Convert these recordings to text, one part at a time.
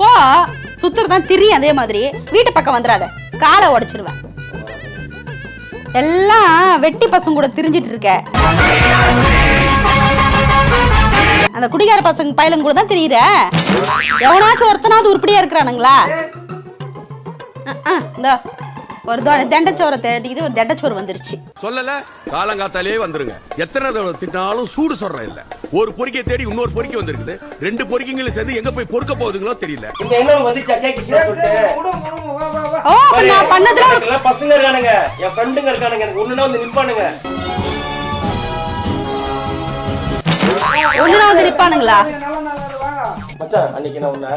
போ. சுத்துறதான் திரி அதே மாதிரி. வீட்டு பக்கம் வந்துடாத காலை உடைச்சிருவேன். எல்லாம் வெட்டி பசங்க கூட திரிஞ்சிட்டு இருக்க. அந்த குடிகார பசங்க பயலுங்க கூட தான் தெரியுற. எவனாச்சும் ஒருத்தனாவது உருப்படியா இருக்கிறானுங்களா? இந்த. ஒரு தோ- தண்டச்சோரை தேடிக்கிட்டு ஒரு தண்டச்சோறு வந்துருச்சு. சொல்லல காலங்காத்தாலே வந்துருங்க. எத்தனை தடவை திட்டினாலும் சூடு சொல்ற இல்ல. ஒரு பொறிக்கை தேடி இன்னொரு பொறிக்கை வந்திருக்குது. ரெண்டு பொறிக்கைங்களும் சேர்ந்து எங்க போய் பொறுக்க போகுதுங்களோ தெரியல. ஓ அப்ப நான் பண்ணதுல உனக்கு- எனக்கெல்லாம் பசங்க இருக்கானுங்க. என் ஃப்ரெண்டுங்க இருக்கானுங்க. எனக்கு ஒண்ணுனா வந்து நிப்பானுங்க. ஒண்ணுனா வந்து நிப்பானுங்களா? மச்சான் அன்னைக்கு நான் உன்னை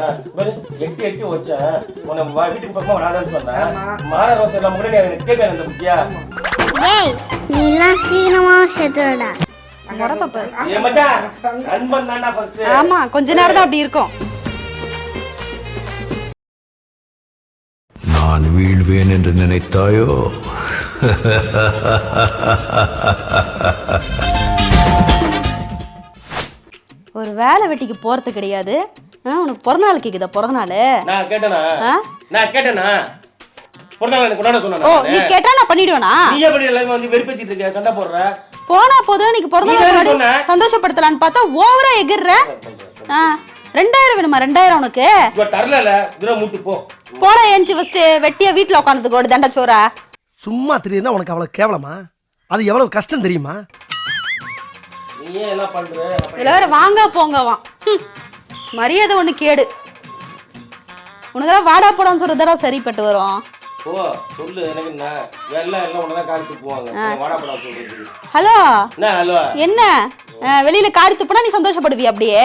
எட்டி எட்டி வச்சேன் உன்னை வீட்டுக்கு பக்கமா வராதுன்னு சொன்னேன். மாற ரோசை எல்லாம் கூட நீ எனக்கு கேட்க அந்த புத்தியா ஏய் நீலாம் சீக்கிரமா செத்துடா ஆமா கொஞ்ச நேரம் தான் அப்படி இருக்கும். நான் வீழ்வேன் என்று நினைத்தாயோ? ஒரு வேலை வெட்டிக்கு போறது கிடையாது. ஆ, உனக்கு பிறந்த நாள் கேக்குதா பிறந்த நாள் நான் கேட்டேனா? ஆ? நான் கேட்டேனா? பிறந்தநாள் கொண்டாட ஓ நீ கேட்டா நான் பண்ணிடுவேனா? நீயே பண்ணி எல்லாரும் வந்து வெறுப்பேத்திட்டு இருக்க? சண்டை போடுற? போனா போதும் இன்னைக்கு பிறந்த நாள்? சந்தோஷப்படுத்தலான்னு பார்த்தா ஓவரா எகிர்ற. ஆ, ரெண்டாயிரம் வேணுமா ரெண்டாயிரம் உனக்கு? தரல இதுல மூட்டு போ. போட ஏஞ்சி ஃபர்ஸ்ட் வெட்டியா வீட்டுல உட்காந்துக்கு ஒரு தண்டச்சோரா சும்மா தெரியுதுன்னா உனக்கு அவ்வளவு கேவலமா? அது எவ்வளவு கஷ்டம் தெரியுமா? இதுல வேற வாங்க போங்கவான் ஹம். மரியாதை ஒண்ணு கேடு. உனக்கெல்லாம் வாடா போடான்னு சொல்றதா சரிப்பட்டு வரும். ஓ சொல்லு எனக்கு என்ன? எல்லாம் எல்லாம் உன்னதான் காலிட்டு போவாங்க வாடா போடா சொல்றது. ஹலோ? என்ன ஹலோ? என்ன? அஹ், வெளியில காரி துப்புனா நீ சந்தோஷப்படுவிய அப்படியே?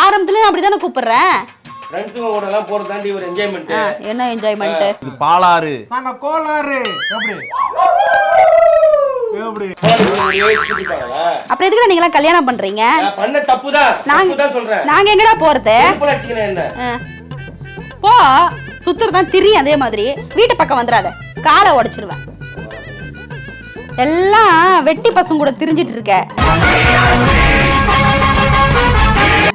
ஆரம்பத்துல அப்படிதானே கூப்பிடுறேன். ஃப்ரெண்ட்ஸுங்க கூட எல்லாம் ஒரு என்ஜாய்மெண்ட் என்ன என்ஜாய்மெண்ட் பாலாறு. நாங்க அப்புறம் எதுக்கு நீங்க கல்யாணம் பண்றீங்க? நான் பண்ண தப்பு தான் சொல்றேன். நாங்க எங்கடா போறது. போ. சுத்துறதான் திரி அதே மாதிரி. வீட்டு பக்கம் வந்துடாத. காலை உடைச்சிருவேன். எல்லாம் வெட்டி பசங்க கூட திரிஞ்சிட்டு இருக்க.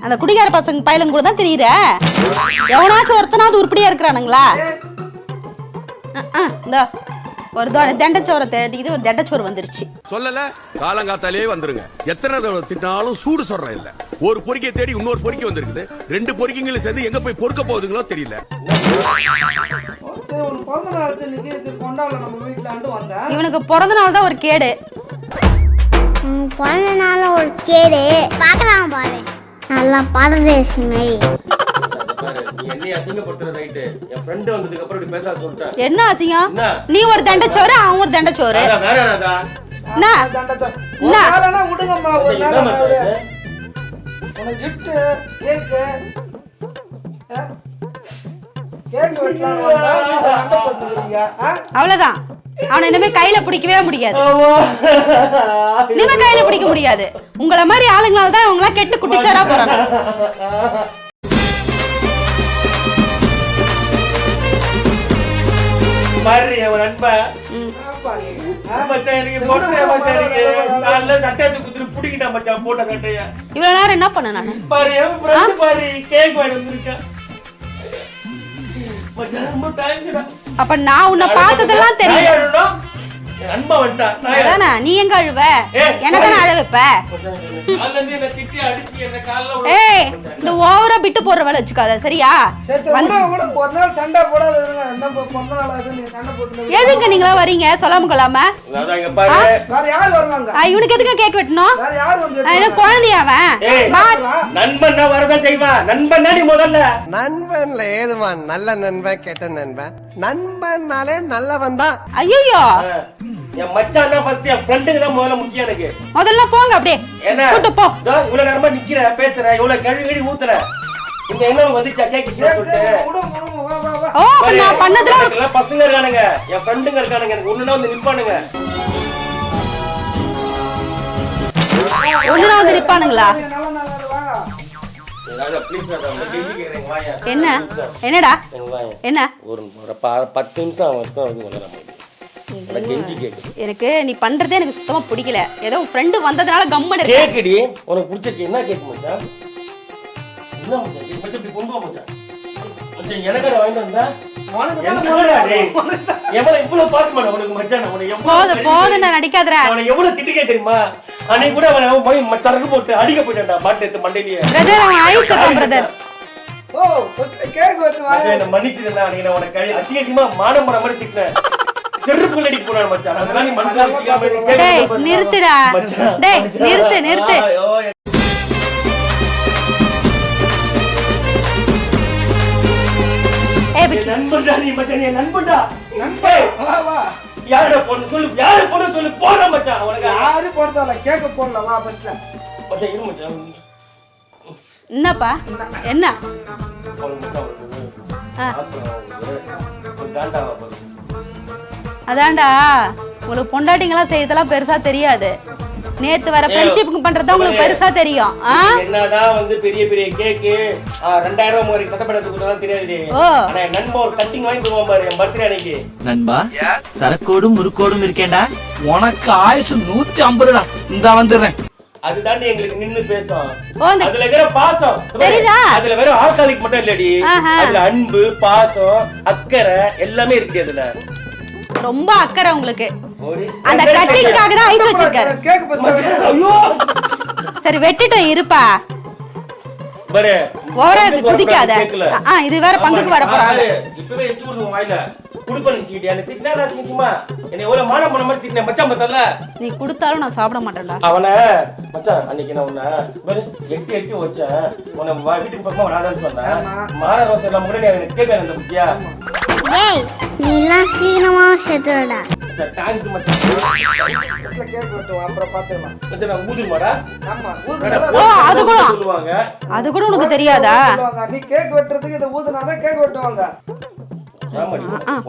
அந்த குடிகார பசங்க பயலுங்க கூட தான் தெரியுற. எவனாச்சும் ஒருத்தனாவது உருப்படியா இருக்கிறானுங்களா? இந்த. ஒரு தண்டச்சோரை தேடிக்கிட்டு ஒரு தண்டச்சோறு வந்துருச்சு. சொல்லல காலங்காத்தாலே வந்துருங்க. எத்தனை தடவை திட்டினாலும் சூடு சொல்ற இல்ல. ஒரு பொறிக்கை தேடி இன்னொரு பொறிக்கை வந்திருக்குது. ரெண்டு பொறிக்கைங்களும் சேர்ந்து எங்க போய் பொறுக்க போகுதுங்களோ தெரியல. இவனுக்கு பிறந்த நாள் தான் ஒரு கேடு. பிறந்த நாள் ஒரு கேடு. பார்க்கலாம் பாரு. நல்லா பரதேசி மாதிரி என்ன அசிங்கம்? என்ன? நீ ஒரு தண்டச்சோறு அவன் ஒரு போட்டுக்கிறீங்க ஆ? அவ்வளவுதான். அவனை இனிமே கையில பிடிக்கவே முடியாது. இனிமே கையில பிடிக்க முடியாது. உங்களை மாதிரி ஆளுங்களால தான் இவங்க எல்லாம் கெட்டு குட்டிச்சாரா போறாங்க. மச்சான், போட்ட சட்டைய. இவ்வளவு நேரம் என்ன பண்ண நானு? பாரு, என் பாரு, வந்திருக்கான். அப்ப நான் உன்னை பார்த்ததெல்லாம் தெரியும். நான் நீ எங்க அழுவ? எனக்கு அழ வைப்ப விட- ஏய் இந்த ஓவரா பிட்டு போடுற வேலை வச்சுக்காத சரியா? சண்டை போடாத எதுங்க நீங்களா வரீங்க? சொல்லாம கொள்ளாம? இவனுக்கு எதுக்கு கேக் வெட்டணும்? குழந்தையா அவன்? வரதான் நீ முதல்ல. நண்பன்ல ஏதுவான் நல்ல நண்பன் கெட்ட நண்பன். நண்பன்னாலே நல்லவன் தான். ஐயோ என் மச்சான் தான் ஃபர்ஸ்ட் என் ஃப்ரெண்டுக்கு தான் முதல்ல முக்கியம் எனக்கு. முதல்ல போங்க அப்படியே. என்ன? கூட்டு போ. இதோ இவ்வளவு நேரமா நிக்கிற பேசுற இவ்வளவு கழுவி கழுவி ஊத்துற. இந்த என்ன வந்துச்சா கேக்கு சொல்லிட்டு விடு, விடு, வா, வா, வா. ஓ நான் பண்ணதுல பசங்க இருக்கானுங்க. என் ஃப்ரெண்டுங்க இருக்கானுங்க. எனக்கு ஒண்ணுனா வந்து நிப்பானுங்க. ஒண்ணுனா வந்து நிப்பானுங்களா? என்ன? என்னடா? என்ன? ஒரு பத்து நிமிஷம் அவன் வந்து எனக்கு நீ பண்றதே எனக்கு சுத்தமா பிடிக்கல. ஏதோ உன் ஃப்ரெண்டு வந்ததுனால கம்மன் இருக்க கேக்குடி. உனக்கு பிடிச்சிருக்கு என்ன கேக்கு மச்சான் என்ன மச்சான் கேக்கு? மச்சான் இப்படி கொண்டு வா மச்சான் மச்சான் எனக்காட வாங்கிட்டு வந்தா? பண்ண தெரியுமா? அன்னைக்கு கூட அவன் போய் சரக்கு போட்டு அடிக்க போயிட்டான்டா பாட்டு எடுத்து மண்டையிலேயே. கேக் மன்னிச்சிருந்தா உனக்கு அசிங்கசியமா மானம் போற மாதிரி திட்டினேன் செருப்பு அடிக்க போனான் மச்சான். அதெல்லாம் நீ மனசுல டேய். நிறுத்துடா. டேய். நிறுத்து நிறுத்து. ஏய் நண்பன்டா நீ மச்சான். நீ நண்பன்டா. ஏய், வா வா. யாரோட பொண்ணு சொல்லு யாரு பொண்ணு சொல்லு போடா மச்சான் உனக்கு. யாரு போடுறதால கேக்க போடல வா ஃபர்ஸ்ட்ல மச்சான் இரு மச்சான். என்னப்பா? என்ன? அதான்டா உங்களுக்கு பொண்டாட்டிங்கெல்லாம் செய்யறதெல்லாம் பெருசா தெரியாது. நேத்து வர ஃப்ரெண்ட்ஷிப் பண்றது உங்களுக்கு பெருசா தெரியும். என்னதான் வந்து பெரிய பெரிய கேக்கு ரெண்டாயிரம் ரூபாய் மாதிரி சட்டப்படத்துக்கு கொடுத்தா தெரியாது ஓ. ஆனா என் நண்பன் ஒரு கட்டிங் வாங்கி தருவான் பாரு என் பர்த்டே அன்னைக்கு. நண்பா சரக்கோடும் முறுக்கோடும் இருக்கேன்டா. உனக்கு ஆயுசு நூத்தி ஐம்பதுடா. இந்த வந்துடுறேன். அதுதாண்டி எங்களுக்கு நின்னு பேசும் அதுல வேற பாசம். தெரியுதா? அதுல வேற ஆல்காலிக் மட்டும் இல்லடி. ஆஹா. அதுல அன்பு பாசம் அக்கறை எல்லாமே இருக்கு அதுல. ரொம்ப அக்கறை உங்களுக்கு. அந்த கட்டிங்காக தான் ஐஸ் வச்சிருக்காரு. சரி வெட்டிட்டோம் இருப்பா. பாரு ஓவரா குதிக்காத. ஆ இது வேற பங்குக்கு வர போறாங்க இப்பவே எச்சு விடுவோம் வாயில. நீ கொடுத்தாலும் நான் சாப்பிட மாட்டேன்டா. அவனை மச்சான் அன்னைக்கு நான் உன்னை பாரு, எட்டி எட்டி வச்சேன் உன்னை வா- வீட்டுக்கு பக்கமா வராதுன்னு சொன்னேன். ஆமா. மாற ரோஸ் எல்லாம் கூட நீ எனக்கு கேட்க அந்த புத்தியா? ஏய் நீலாம் சீக்கிரமா செத்துடா தேங்க்ஸ் மச்சான். ஃபர்ஸ்ட்ல கேக் வெட்டுவோம் அப்புறம் பாத்துக்கலாம் மச்சான் நான் ஊதுமாடா ஆமா வேடா, ஊதுனா ஓ, அது கூட. சொல்லுவாங்க. அது கூட உனக்கு தெரியாதா. சொல்லுவாங்க. நீ கேக் வெட்டுறதுக்கு இதை ஊதுனாதான் கேக் வெட்டுவாங்க.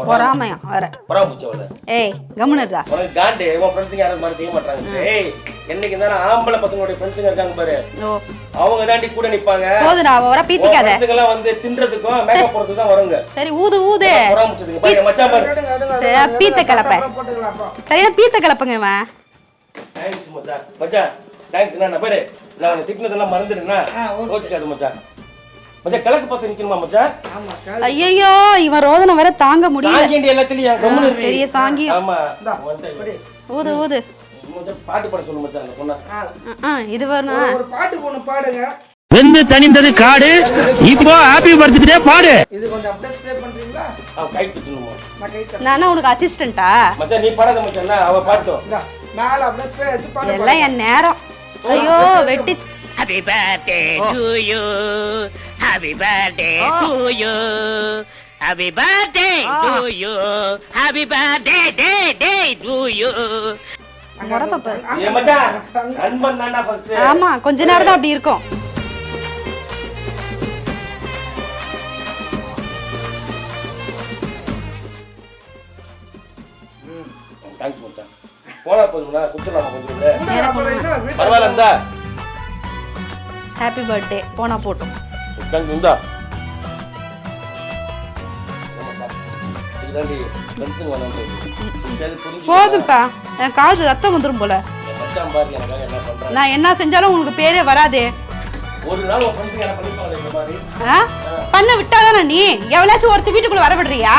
பொறாமையா? வர. பராமரிச்சு அவளை. ஏய் கம்முனுடா உனக்கு காண்டு உன் ஃப்ரெண்ட்ஸுங்க யாரும் மாதிரி செய்ய மாட்டாங்க. ஏய் என்னைக்கு தானே ஆம்பளை பசங்களுடைய ஃப்ரெண்ட்ஸுங்க இருக்காங்க பாரு. அவங்க தாண்டி கூட நிப்பாங்க. போதுடா அவ வர பீத்திக்காத. வந்து தின்றதுக்கும் மேக்கப் போடுறதுக்கும் தான் வருங்க. சரி ஊது ஊது. பாரு மச்சான் பாரு. எடுங்க. பீத்த கலப்பை. சரியா பீத்த கலப்புங்க இவன்? தேங்க்ஸ் மச்சான். மச்சான் தேங்க்ஸ் நான் பாரு. நான் உன்னை திட்டினதெல்லாம் மறந்துடுனா ஆ, ஓகே. கோச்சிக்காது மச்சான். மச்சான் கிழக்கு பார்த்து நிக்கணுமா மச்சான்? ஐயோ இவன் ரோதனை வேற தாங்க முடியல. தாங்கேண்டி எல்லாத்துலயும். பெரிய சாங்கியம். ஆமா. ஊது ஊது பாட்டு பாட சொல்லு மச்சான் அந்த பொண்ணை. இது வேணா. ஒரு- பாட்டு ஒண்ணு பாடுங்க. வெந்து தணிந்தது காடு இப்போ ஹாப்பி பர்த்டே பாடு. இது கொஞ்சம் அப்படியே ஸ்ப்ரே பண்றீங்களா? அவன் கை திட்டணுமா? நான் கை நானா உனக்கு அசிஸ்டண்டா மச்சான் நீ பாடாத மச்சான் அவ இந்தா, மேல அப்படியே ஸ்ப்ரே அடிச்சு பாட்டு எல்லாம் என் நேரம். ஐயோ வெட்டி Happy birthday to you. Happy birthday to you. Happy birthday to you. Happy birthday day day to you. முறப்ப பாரு. ஏன் மச்சான் நண்பன் தானா ஃபர்ஸ்ட் ஆமா கொஞ்ச நேரம் தான் அப்படி இருக்கும் தேங்க்ஸ் மச்சான் போனா போதும்னா குடுத்துடலாமா கொஞ்சம் பரவாயில்ல ஹாப்பி பர்த்டே போனா போட்டும். புரிஞ்சு போதும்ப்பா. என் காது ரத்தம் வந்துரும் போல. நான் என்ன செஞ்சாலும் உங்களுக்கு பேரே வராதே? பண்ண விட்டாதானே நீ? எவ்வளாச்சும் ஒருத்தர் வீட்டுக்குள்ள வர விடுறியா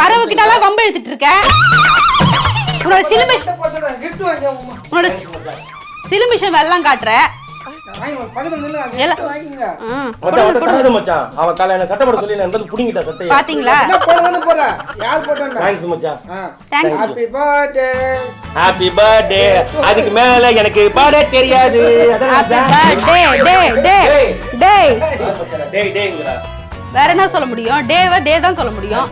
வரவு கிட்டலாம் வம்பு எடுத்துட்டு இருக்க? உன்னோட உங்க- உன்னோட சிலுமிஷன் வெள்ளம் காட்டுற. பாத்தீங்களா? அதுக்கு மேல எனக்கு பாட தெரியாது. வேற என்ன சொல்ல முடியும்? டேவ டே தான் சொல்ல முடியும்.